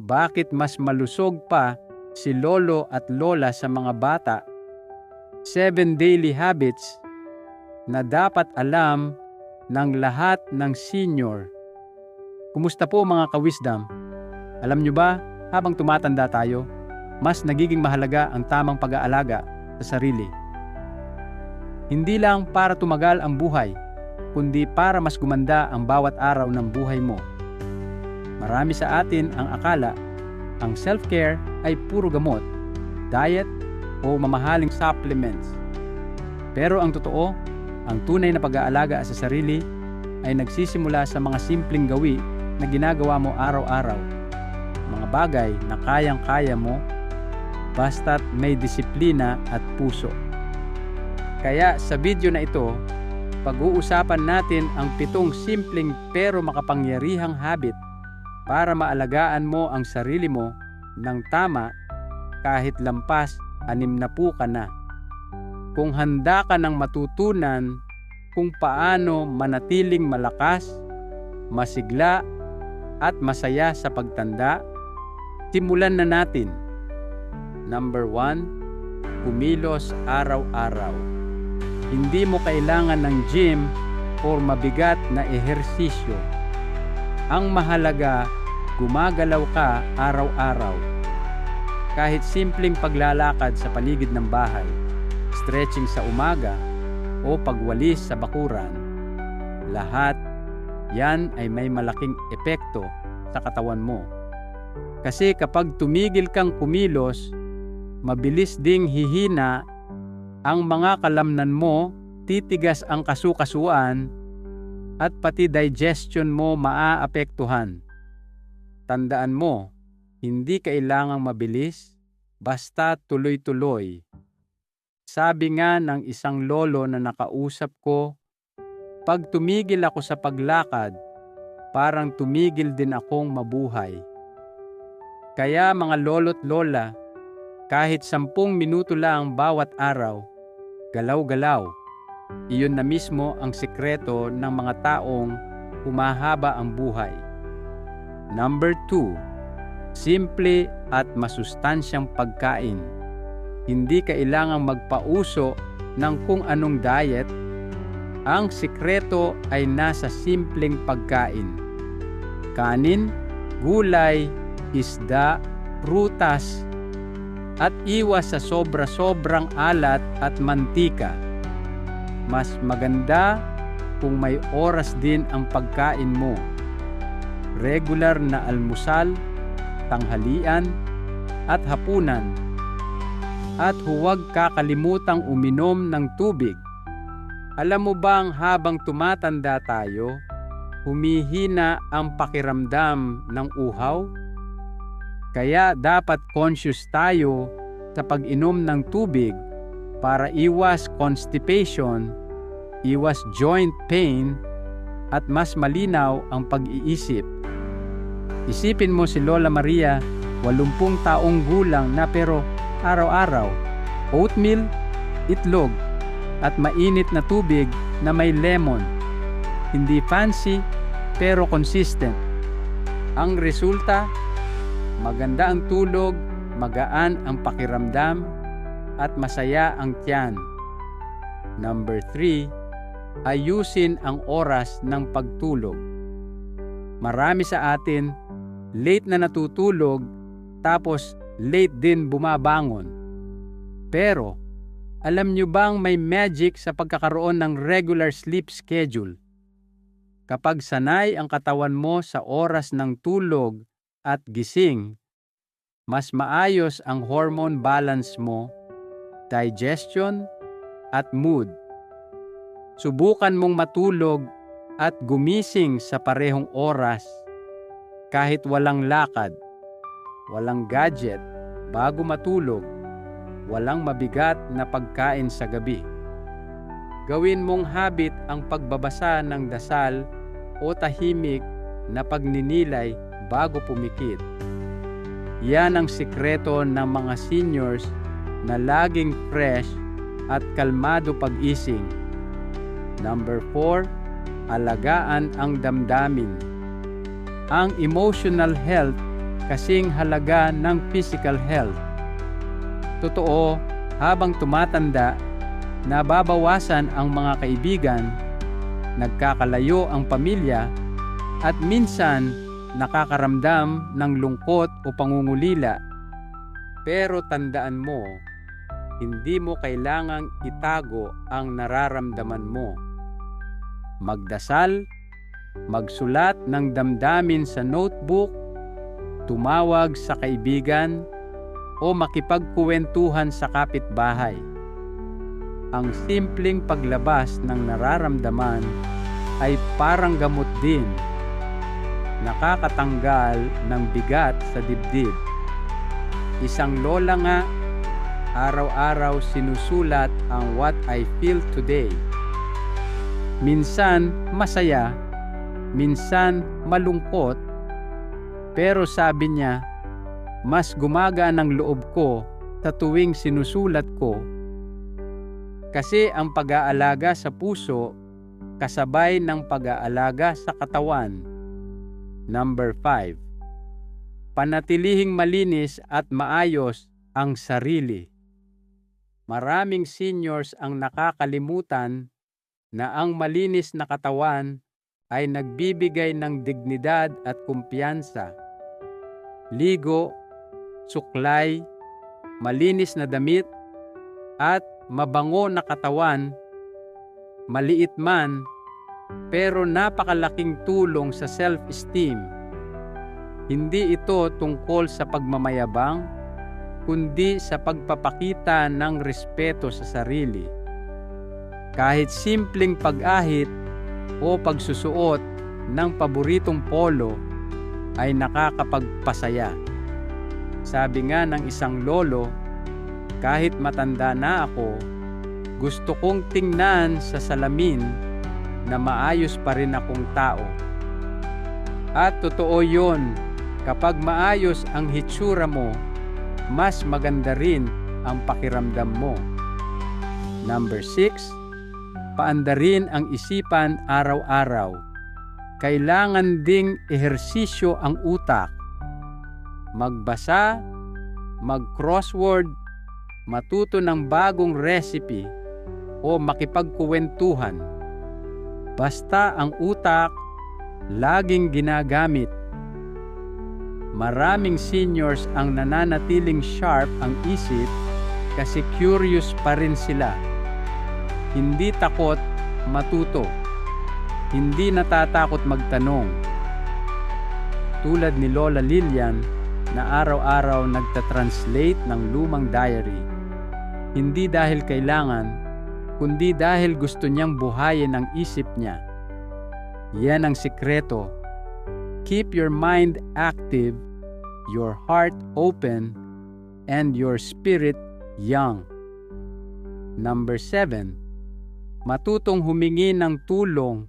bakit mas malusog pa si lolo at lola sa mga bata. 7 daily habits na dapat alam ng lahat ng senior. Kumusta po mga ka-wisdom? Alam nyo ba, habang tumatanda tayo, mas nagiging mahalaga ang tamang pag-aalaga sa sarili. Hindi lang para tumagal ang buhay, kundi para mas gumanda ang bawat araw ng buhay mo. Marami sa atin ang akala ang self-care ay puro gamot, diet o mamahaling supplements. Pero ang totoo, ang tunay na pag-aalaga sa sarili ay nagsisimula sa mga simpleng gawi na ginagawa mo araw-araw. Mga bagay na kayang-kaya mo basta't may disiplina at puso. Kaya sa video na ito, pag-uusapan natin ang pitong simpleng pero makapangyarihang habit para maalagaan mo ang sarili mo ng tama kahit lampas anim na po ka na. Kung handa ka ng matutunan kung paano manatiling malakas, masigla at masaya sa pagtanda, simulan na natin. Number 1, kumilos araw-araw. Hindi mo kailangan ng gym or mabigat na ehersisyo. Ang mahalaga, gumagalaw ka araw-araw. Kahit simpleng paglalakad sa paligid ng bahay, stretching sa umaga, o pagwalis sa bakuran, lahat yan ay may malaking epekto sa katawan mo. Kasi kapag tumigil kang kumilos, mabilis ding hihina ang mga kalamnan mo, titigas ang kasukasuan, at pati digestion mo maaapektuhan. Tandaan mo, hindi kailangang mabilis, basta tuloy-tuloy. Sabi nga ng isang lolo na nakausap ko, pag tumigil ako sa paglakad, parang tumigil din akong mabuhay. Kaya mga lolo't lola, kahit sampung minuto lang bawat araw, galaw-galaw. Iyon na mismo ang sikreto ng mga taong humahaba ang buhay. Number 2. Simple at masustansyang pagkain. Hindi kailangang magpauso ng kung anong diet. Ang sikreto ay nasa simpleng pagkain. Kanin, gulay, isda, prutas, at iwas sa sobra-sobrang alat at mantika. Mas maganda kung may oras din ang pagkain mo. Regular na almusal, tanghalian, at hapunan. At huwag kakalimutang uminom ng tubig. Alam mo bang habang tumatanda tayo, humihina ang pakiramdam ng uhaw? Kaya dapat conscious tayo sa pag-inom ng tubig para iwas constipation, iwas joint pain, at mas malinaw ang pag-iisip. Isipin mo si Lola Maria, 80 taong gulang na pero araw-araw, oatmeal, itlog, at mainit na tubig na may lemon. Hindi fancy pero consistent. Ang resulta, Maganda ang tulog, magaan ang pakiramdam, at masaya ang tiyan. Number 3, ayusin ang oras ng pagtulog. Marami sa atin, late na natutulog, tapos late din bumabangon. Pero, alam nyo bang may magic sa pagkakaroon ng regular sleep schedule? Kapag sanay ang katawan mo sa oras ng tulog at gising, mas maayos ang hormone balance mo, digestion, at mood. Subukan mong matulog at gumising sa parehong oras kahit walang lakad, walang gadget bago matulog, walang mabigat na pagkain sa gabi. Gawin mong habit ang pagbabasa ng dasal o tahimik na pagninilay bago pumikit. Yan ang sikreto ng mga seniors na laging fresh at kalmado pag-ising. Number 4, alagaan ang damdamin. Ang emotional health kasing halaga ng physical health. Totoo, habang tumatanda, nababawasan ang mga kaibigan, nagkakalayo ang pamilya, at minsan nakakaramdam ng lungkot o pangungulila. Pero tandaan mo, hindi mo kailangang itago ang nararamdaman mo. Magdasal, magsulat ng damdamin sa notebook, tumawag sa kaibigan, o makipagkuwentuhan sa kapitbahay. Ang simpleng paglabas ng nararamdaman ay parang gamot din. Nakakatanggal ng bigat sa dibdib. Isang lola nga, araw-araw sinusulat ang what I feel today. Minsan masaya, minsan malungkot, pero sabi niya, mas gumagaan ang loob ko sa tuwing sinusulat ko kasi ang pag-aalaga sa puso kasabay ng pag-aalaga sa katawan. Number 5. Panatilihing malinis at maayos ang sarili. Maraming seniors ang nakakalimutan na ang malinis na katawan ay nagbibigay ng dignidad at kumpiyansa. Ligo, suklay, malinis na damit, at mabango na katawan, maliit man, pero napakalaking tulong sa self-esteem. Hindi ito tungkol sa pagmamayabang, kundi sa pagpapakita ng respeto sa sarili. Kahit simpleng pag-ahit o pagsusuot ng paboritong polo ay nakakapagpasaya. Sabi nga ng isang lolo, kahit matanda na ako, gusto kong tingnan sa salamin na maayos pa rin akong tao. At totoo yon, kapag maayos ang hitsura mo, mas maganda rin ang pakiramdam mo. Number 6, paandarin ang isipan araw-araw. Kailangan ding ehersisyo ang utak. Magbasa, mag-crossword, matuto ng bagong recipe, o makipagkuwentuhan. Basta ang utak laging ginagamit. Maraming seniors ang nananatiling sharp ang isip kasi curious pa rin sila. Hindi takot matuto. Hindi natatakot magtanong. Tulad ni Lola Lilian na araw-araw nagtatranslate ng lumang diary. Hindi dahil kailangan, kundi dahil gusto niyang buhayin ang isip niya. Yan ang sikreto. Keep your mind active, your heart open, and your spirit young. Number 7. Matutong humingi ng tulong.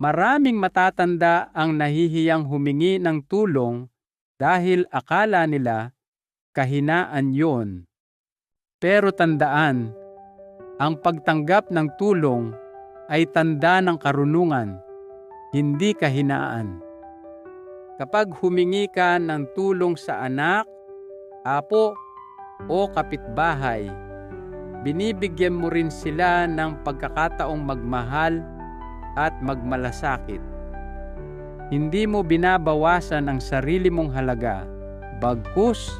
Maraming matatanda ang nahihiyang humingi ng tulong dahil akala nila kahinaan yon. Pero tandaan, ang pagtanggap ng tulong ay tanda ng karunungan, hindi kahinaan. Kapag humingi ka ng tulong sa anak, apo, o kapitbahay, binibigyan mo rin sila ng pagkakataong magmahal at magmalasakit. Hindi mo binabawasan ang sarili mong halaga, bagkus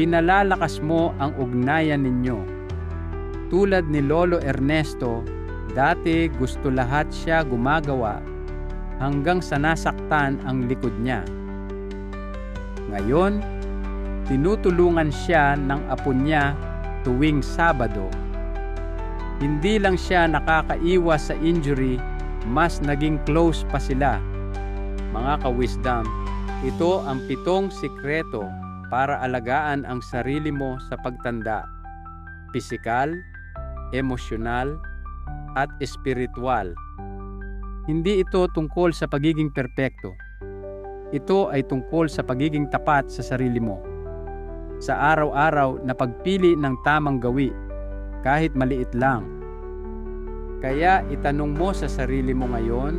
pinalalakas mo ang ugnayan ninyo. Tulad ni Lolo Ernesto, dati gusto lahat siya gumagawa hanggang sa nasaktan ang likod niya. Ngayon, tinutulungan siya ng apo niya tuwing Sabado. Hindi lang siya nakakaiwas sa injury, mas naging close pa sila. Mga ka-wisdom, ito ang pitong sikreto para alagaan ang sarili mo sa pagtanda. Pisikal, emosyonal, at espiritual. Hindi ito tungkol sa pagiging perpekto. Ito ay tungkol sa pagiging tapat sa sarili mo. Sa araw-araw na pagpili ng tamang gawi, kahit maliit lang. Kaya itanong mo sa sarili mo ngayon,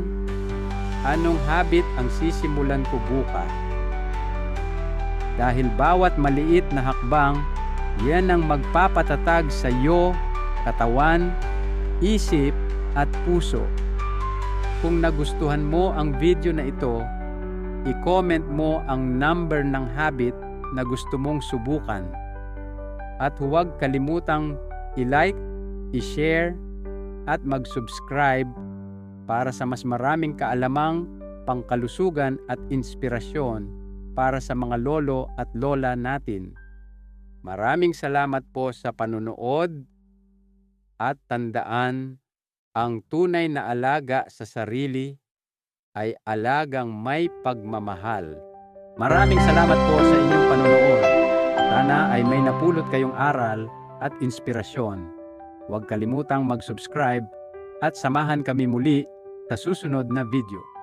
anong habit ang sisimulan ko bukas? Dahil bawat maliit na hakbang, yan ang magpapatatag sa iyo, katawan, isip at puso. Kung nagustuhan mo ang video na ito, i-comment mo ang number ng habit na gusto mong subukan. At huwag kalimutang i-like, i-share, at mag-subscribe para sa mas maraming kaalamang pangkalusugan at inspirasyon para sa mga lolo at lola natin. Maraming salamat po sa panunood at tandaan ang tunay na alaga sa sarili ay alagang may pagmamahal. Maraming salamat po sa inyong panonood. Sana ay may napulot kayong aral at inspirasyon. Huwag kalimutang mag-subscribe at samahan kami muli sa susunod na video.